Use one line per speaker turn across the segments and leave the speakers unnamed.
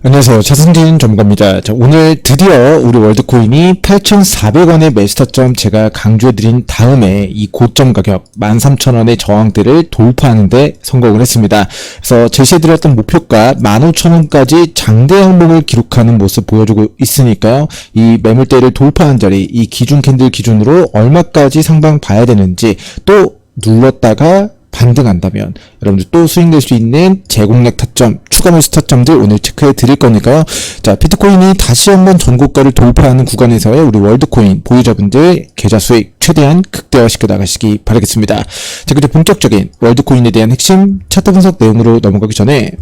안녕하세요. 차승진 전문가입니다. 자, 오늘 드디어 우리 월드코인이 8,400원의 매스터점 제가 강조해드린 다음에 이 고점 가격 13,000원의 저항대를 돌파하는데 성공을 했습니다. 그래서 제시해드렸던 목표가 15,000원까지 장대 항목을 기록하는 모습 보여주고 있으니까요. 이 매물대를 돌파한 자리, 이 기준 캔들 기준으로 얼마까지 상방 봐야 되는지 또 눌렀다가 반등한다면 여러분들 또 수익 낼 수 있는 재공략 타점, 추가 매수 타점들 오늘 체크해 드릴 거니까요. 자, 비트코인이 다시 한번 전고가를 돌파하는 구간에서의 우리 월드코인 보유자분들 계좌 수익 최대한 극대화시켜 나가시기 바라겠습니다. 자, 그리고 본격적인 월드코인에 대한 핵심 차트 분석 내용으로 넘어가기 전에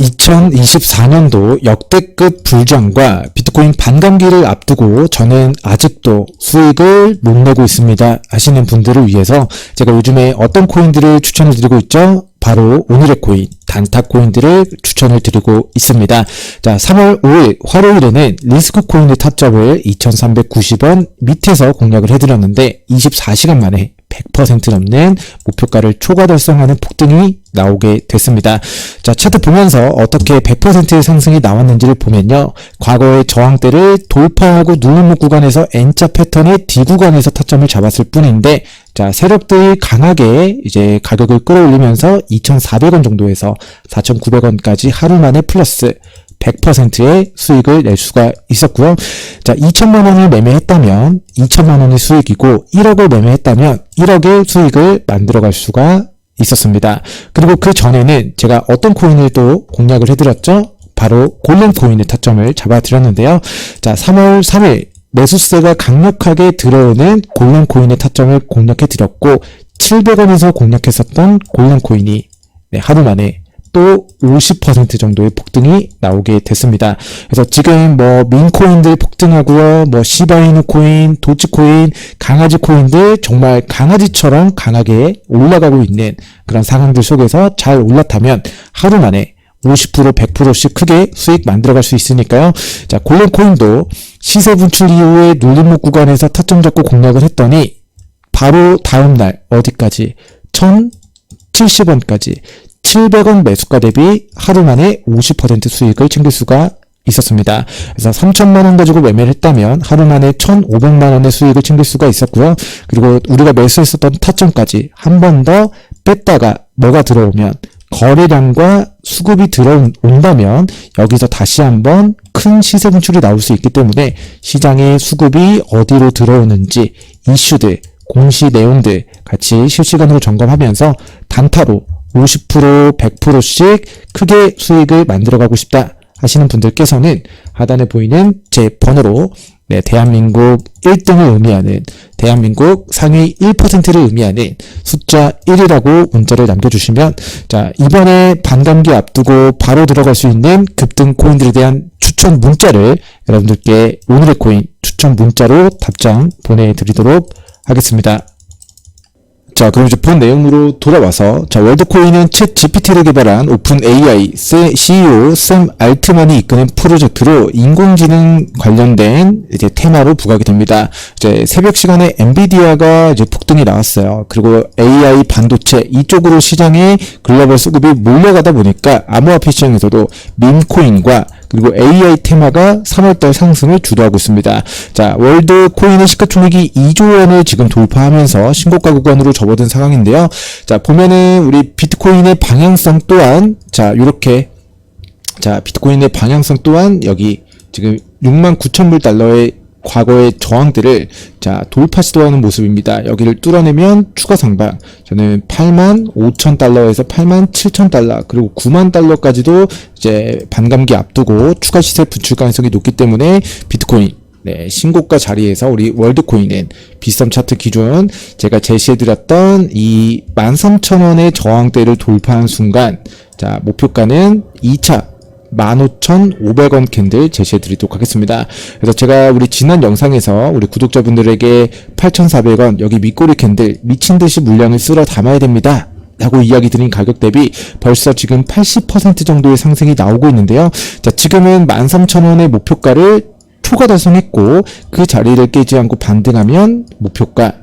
2024년도 역대급 불장과 비트코인 반감기를 앞두고 저는 아직도 수익을 못 내고 있습니다 하시는 분들을 위해서 제가 요즘에 어떤 코인들을 추천을 드리고 있죠? 바로 오늘의 코인, 단타 코인들을 추천을 드리고 있습니다. 자, 3월 5일 화요일에는 리스크 코인의 타점을 2390원 밑에서 공략을 해드렸는데 24시간 만에 100% 넘는 목표가를 초과 달성하는 폭등이 나오게 됐습니다. 자, 차트 보면서 어떻게 100%의 상승이 나왔는지를 보면요. 과거의 저항대를 돌파하고 누르목 구간에서 N자 패턴의 D 구간에서 타점을 잡았을 뿐인데 자, 세력들이 강하게 이제 가격을 끌어올리면서 2,400원 정도에서 4,900원까지 하루 만에 플러스 100%의 수익을 낼 수가 있었고요. 자, 2천만 원을 매매했다면 2천만 원의 수익이고 1억을 매매했다면 1억의 수익을 만들어갈 수가 있었습니다. 그리고 그 전에는 제가 어떤 코인을 또 공략을 해드렸죠? 바로 골렘 코인의 타점을 잡아드렸는데요. 자, 3월 3일 매수세가 강력하게 들어오는 골렘 코인의 타점을 공략해드렸고 700원에서 공략했었던 골렘 코인이 네, 하루 만에 또 50% 정도의 폭등이 나오게 됐습니다. 그래서 지금 뭐 민코인들 폭등하고요, 뭐 시바이누 코인, 도치코인, 강아지 코인들 정말 강아지처럼 강하게 올라가고 있는 그런 상황들 속에서 잘 올라타면 하루 만에 50% 100%씩 크게 수익 만들어갈 수 있으니까요. 자, 골렘 코인도 시세 분출 이후에 눌림목 구간에서 타점 잡고 공략을 했더니 바로 다음 날 어디까지 1070원까지 700원 매수가 대비 하루 만에 50% 수익을 챙길 수가 있었습니다. 그래서 3천만 원 가지고 매매를 했다면 하루 만에 1,500만 원의 수익을 챙길 수가 있었고요. 그리고 우리가 매수했었던 타점까지 한 번 더 뺐다가 뭐가 들어오면 거래량과 수급이 들어온다면 여기서 다시 한번 큰 시세 분출이 나올 수 있기 때문에 시장의 수급이 어디로 들어오는지 이슈들, 공시 내용들 같이 실시간으로 점검하면서 단타로 50% 100%씩 크게 수익을 만들어가고 싶다 하시는 분들께서는 하단에 보이는 제 번호로 네, 대한민국 1등을 의미하는 대한민국 상위 1%를 의미하는 숫자 1이라고 문자를 남겨주시면 자 이번에 반감기 앞두고 바로 들어갈 수 있는 급등 코인들에 대한 추천 문자를 여러분들께 오늘의 코인 추천 문자로 답장 보내드리도록 하겠습니다. 자, 그럼 이제 본 내용으로 돌아와서, 자, 월드코인은 챗 GPT를 개발한 오픈 AI CEO 샘 알트만이 이끄는 프로젝트로 인공지능 관련된 이제 테마로 부각이 됩니다. 이제 새벽 시간에 엔비디아가 이제 폭등이 나왔어요. 그리고 AI 반도체 이쪽으로 시장에 글로벌 수급이 몰려가다 보니까 암호화폐 시장에서도 밈코인과 그리고 AI 테마가 3월달 상승을 주도하고 있습니다. 자, 월드 코인의 시가총액이 2조 원을 지금 돌파하면서 신고가 구간으로 접어든 상황인데요. 자, 보면은 우리 비트코인의 방향성 또한 자, 이렇게 자, 비트코인의 방향성 또한 여기 지금 6만 9천 불 달러의 과거의 저항들을 자 돌파 시도하는 모습입니다. 여기를 뚫어내면 추가 상방. 저는 8만 5천 달러에서 8만 7천 달러 그리고 9만 달러까지도 이제 반감기 앞두고 추가 시세 분출 가능성이 높기 때문에 비트코인 네, 신고가 자리에서 우리 월드코인은 비썸 차트 기준 제가 제시해드렸던 이 13,000원의 저항대를 돌파한 순간 자 목표가는 2차 15,500원 캔들 제시해 드리도록 하겠습니다. 그래서 제가 우리 지난 영상에서 우리 구독자분들에게 8,400원 여기 밑꼬리 캔들 미친 듯이 물량을 쓸어 담아야 됩니다. 라고 이야기 드린 가격 대비 벌써 지금 80% 정도의 상승이 나오고 있는데요. 자, 지금은 13,000원의 목표가를 초과 달성했고 그 자리를 깨지 않고 반등하면 목표가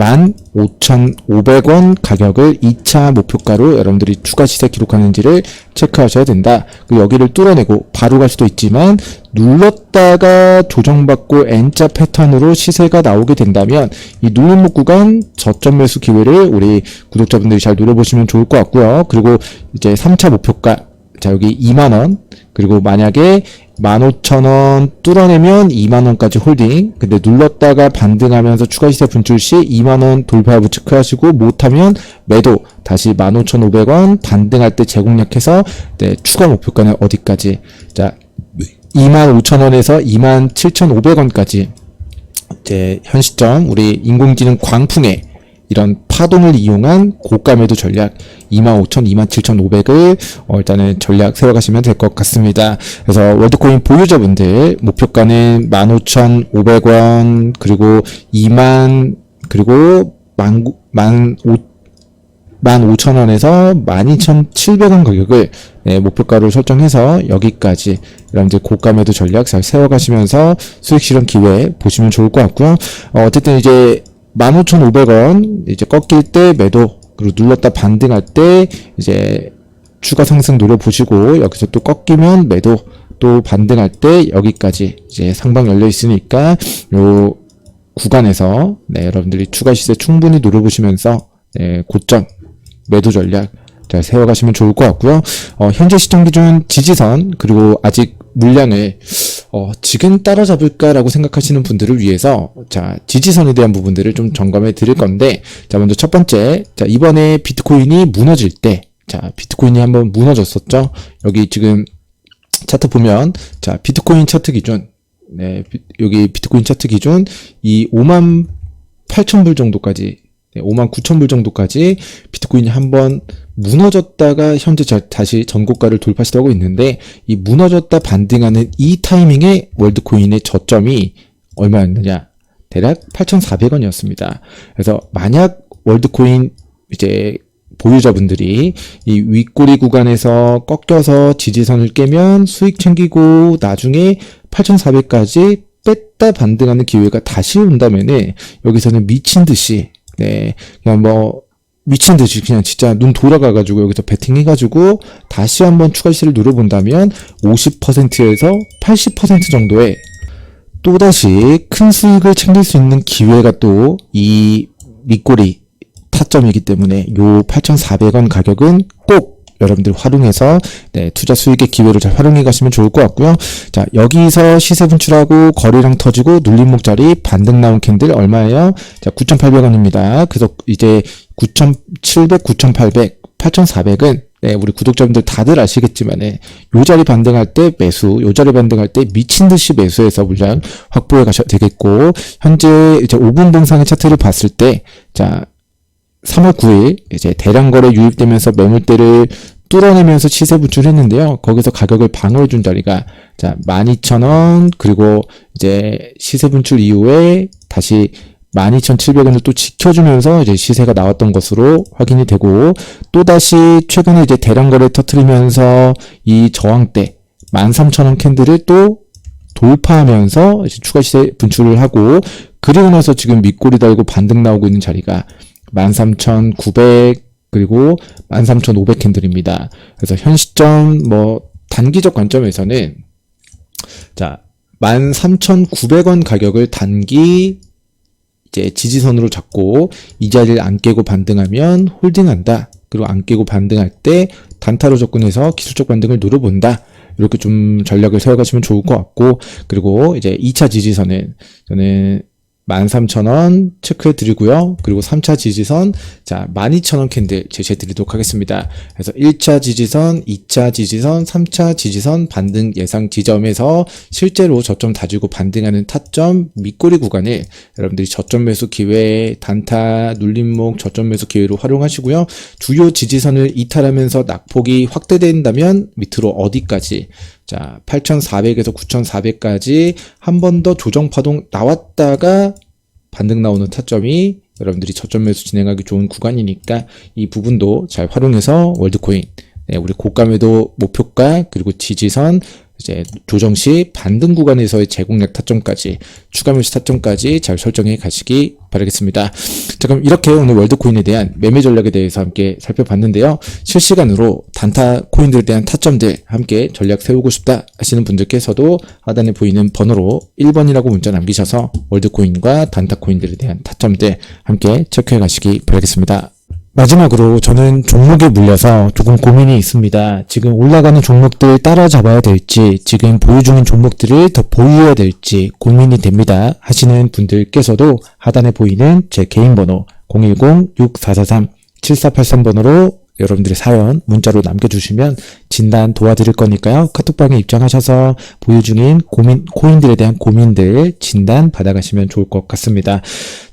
15,500원 가격을 2차 목표가로 여러분들이 추가 시세 기록하는지를 체크하셔야 된다. 여기를 뚫어내고 바로 갈 수도 있지만 눌렀다가 조정받고 N자 패턴으로 시세가 나오게 된다면 이 눌림목 구간 저점 매수 기회를 우리 구독자분들이 잘 노려보시면 좋을 것 같고요. 그리고 이제 3차 목표가 자 여기 2만원 그리고 만약에 15,000원 뚫어내면 2만원까지 홀딩 근데 눌렀다가 반등하면서 추가 시세 분출 시 2만원 돌파 여부 체크하시고 못하면 매도 다시 15,500원 반등할 때 재공략해서 네, 추가 목표가는 어디까지? 자 25,000원에서 27,500원까지. 이제 현 시점 우리 인공지능 광풍에 이런 파동을 이용한 고가 매도 전략 25,000, 27,500을 어, 일단은 전략 세워가시면 될 것 같습니다. 그래서 월드코인 보유자분들 목표가는 15,500원 그리고 2만 그리고 만, 만, 오, 15,000원에서 12,700원 가격을 네, 목표가로 설정해서 여기까지 여러분들 고가 매도 전략 잘 세워가시면서 수익 실현 기회 보시면 좋을 것 같고요. 어, 어쨌든 이제 15,500원 이제 꺾일 때 매도 그리고 눌렀다 반등할 때 이제 추가 상승 노려보시고 여기서 또 꺾이면 매도 또 반등할 때 여기까지 이제 상방 열려 있으니까 요 구간에서 네, 여러분들이 추가 시세 충분히 노려보시면서 네, 고점 매도 전략 잘 세워가시면 좋을 것 같고요. 어, 현재 시점 기준 지지선 그리고 아직 물량을 어, 지금 따라잡을까라고 생각하시는 분들을 위해서 자 지지선에 대한 부분들을 좀 점검해 드릴 건데 자 먼저 첫 번째 자 이번에 비트코인이 무너질 때 자 비트코인이 한번 무너졌었죠. 여기 지금 차트 보면 자 비트코인 차트 기준 네 비- 여기 비트코인 차트 기준 이 5만 8천 불 정도까지 네, 5만 9천 불 정도까지 비트코인이 한번 무너졌다가 현재 저- 다시 전고가를 돌파 시도하고 있는데 이 무너졌다 반등하는 이 타이밍에 월드코인의 저점이 얼마였느냐 대략 8,400원이었습니다. 그래서 만약 월드코인 이제 보유자분들이 이 윗꼬리 구간에서 꺾여서 지지선을 깨면 수익 챙기고 나중에 8,400까지 뺐다 반등하는 기회가 다시 온다면은 여기서는 미친 듯이 네. 그냥 뭐 미친 듯이 그냥 진짜 눈 돌아가가지고 여기서 베팅해가지고 다시 한번 추가 시를 누려본다면 50%에서 80% 정도의 또다시 큰 수익을 챙길 수 있는 기회가 또 이 밑꼬리 타점이기 때문에 요 8,400원 가격은 꼭 여러분들 활용해서 네, 투자 수익의 기회를 잘 활용해 가시면 좋을 것 같고요. 자, 여기서 시세 분출하고 거래량 터지고 눌림목 자리 반등 나온 캔들 얼마예요? 자, 9,800원입니다. 그래서 이제 9,700, 9,800, 8,400은 네, 우리 구독자분들 다들 아시겠지만은 요 자리 반등할 때 매수, 요 자리 반등할 때 미친 듯이 매수해서 물량 확보해 가셔야 되겠고 현재 이제 5분 동상의 차트를 봤을 때 자, 3월 9일 이제 대량 거래 유입되면서 매물대를 뚫어내면서 시세 분출했는데요. 거기서 가격을 방어해 준 자리가 자 12,000원 그리고 이제 시세 분출 이후에 다시 12,700원을 또 지켜주면서 이제 시세가 나왔던 것으로 확인이 되고 또다시 최근에 이제 대량 거래 터트리면서 이 저항대 13,000원 캔들을 또 돌파하면서 이제 추가 시세 분출을 하고 그리고 나서 지금 밑꼬리 달고 반등 나오고 있는 자리가 13,900 그리고 13,500 캔들입니다. 그래서 현 시점 뭐 단기적 관점에서는 자 13,900원 가격을 단기 이제 지지선으로 잡고 이 자리를 안 깨고 반등하면 홀딩한다. 그리고 안 깨고 반등할 때 단타로 접근해서 기술적 반등을 노려본다. 이렇게 좀 전략을 세워가시면 좋을 것 같고 그리고 이제 2차 지지선은 저는 13,000원 체크해 드리고요. 그리고 3차 지지선 자 12,000원 캔들 제시해 드리도록 하겠습니다. 그래서 1차 지지선, 2차 지지선, 3차 지지선 반등 예상 지점에서 실제로 저점 다지고 반등하는 타점 밑꼬리 구간을 여러분들이 저점 매수 기회, 단타, 눌림목, 저점 매수 기회로 활용하시고요. 주요 지지선을 이탈하면서 낙폭이 확대된다면 밑으로 어디까지 자, 8,400에서 9,400까지 한 번 더 조정 파동 나왔다가 반등 나오는 타점이 여러분들이 저점 매수 진행하기 좋은 구간이니까 이 부분도 잘 활용해서 월드코인 네, 우리 고가 매도 목표가 그리고 지지선 이제 조정 시 반등 구간에서의 제공력 타점까지 추가 매수 타점까지 잘 설정해 가시기 바라겠습니다. 자 그럼 이렇게 오늘 월드코인에 대한 매매 전략에 대해서 함께 살펴봤는데요. 실시간으로 단타 코인들에 대한 타점들 함께 전략 세우고 싶다 하시는 분들께서도 하단에 보이는 번호로 1번이라고 문자 남기셔서 월드코인과 단타 코인들에 대한 타점들 함께 체크해 가시기 바라겠습니다. 마지막으로 저는 종목에 물려서 조금 고민이 있습니다. 지금 올라가는 종목들 따라잡아야 될지, 지금 보유 중인 종목들을 더 보유해야 될지 고민이 됩니다. 하시는 분들께서도 하단에 보이는 제 개인 번호 010-6443-7483번호로 여러분들의 사연 문자로 남겨주시면 진단 도와드릴 거니까요. 카톡방에 입장하셔서 보유 중인 고민, 코인들에 대한 고민들 진단 받아가시면 좋을 것 같습니다.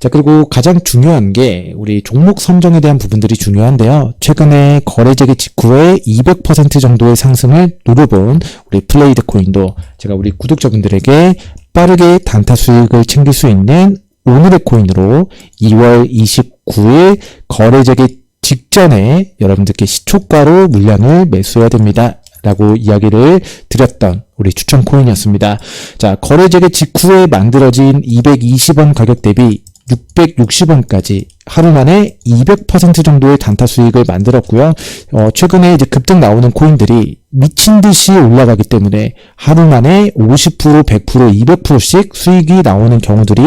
자, 그리고 가장 중요한 게 우리 종목 선정에 대한 부분들이 중요한데요. 최근에 거래 재개 직후에 200% 정도의 상승을 노려본 우리 플레이드 코인도 제가 우리 구독자분들에게 빠르게 단타 수익을 챙길 수 있는 오늘의 코인으로 2월 29일 거래 재개 직전에 여러분들께 시초가로 물량을 매수해야 됩니다. 라고 이야기를 드렸던 우리 추천 코인이었습니다. 자, 거래 재개 직후에 만들어진 220원 가격 대비 660원까지 하루 만에 200% 정도의 단타 수익을 만들었고요. 어, 최근에 이제 급등 나오는 코인들이 미친 듯이 올라가기 때문에 하루 만에 50%, 100%, 200%씩 수익이 나오는 경우들이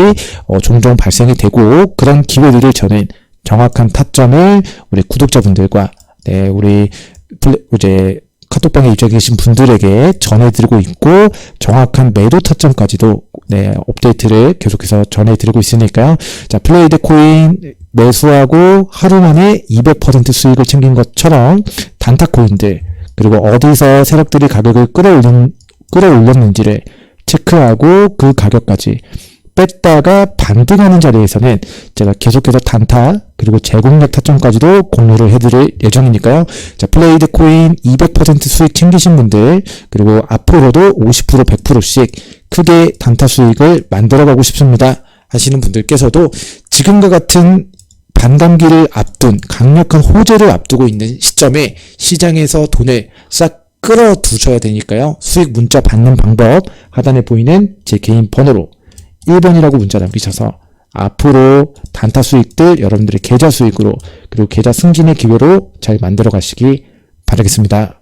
어, 종종 발생이 되고 그런 기회들을 저는 정확한 타점을 우리 구독자분들과 네, 우리 이제 카톡방에 입장해 계신 분들에게 전해드리고 있고 정확한 매도 타점까지도 네, 업데이트를 계속해서 전해드리고 있으니까요. 자, 플레이드 코인 매수하고 하루 만에 200% 수익을 챙긴 것처럼 단타 코인들 그리고 어디서 세력들이 가격을 끌어올린 끌어올렸는지를 체크하고 그 가격까지 뺐다가 반등하는 자리에서는 제가 계속해서 단타 그리고 제공력 타점까지도 공유를 해드릴 예정이니까요. 자 플레이드 코인 200% 수익 챙기신 분들 그리고 앞으로도 50% 100%씩 크게 단타 수익을 만들어가고 싶습니다 하시는 분들께서도 지금과 같은 반감기를 앞둔 강력한 호재를 앞두고 있는 시점에 시장에서 돈을 싹 끌어두셔야 되니까요. 수익 문자 받는 방법 하단에 보이는 제 개인 번호로 1번이라고 문자 남기셔서 앞으로 단타 수익들 여러분들의 계좌 수익으로 그리고 계좌 승진의 기회로 잘 만들어 가시기 바라겠습니다.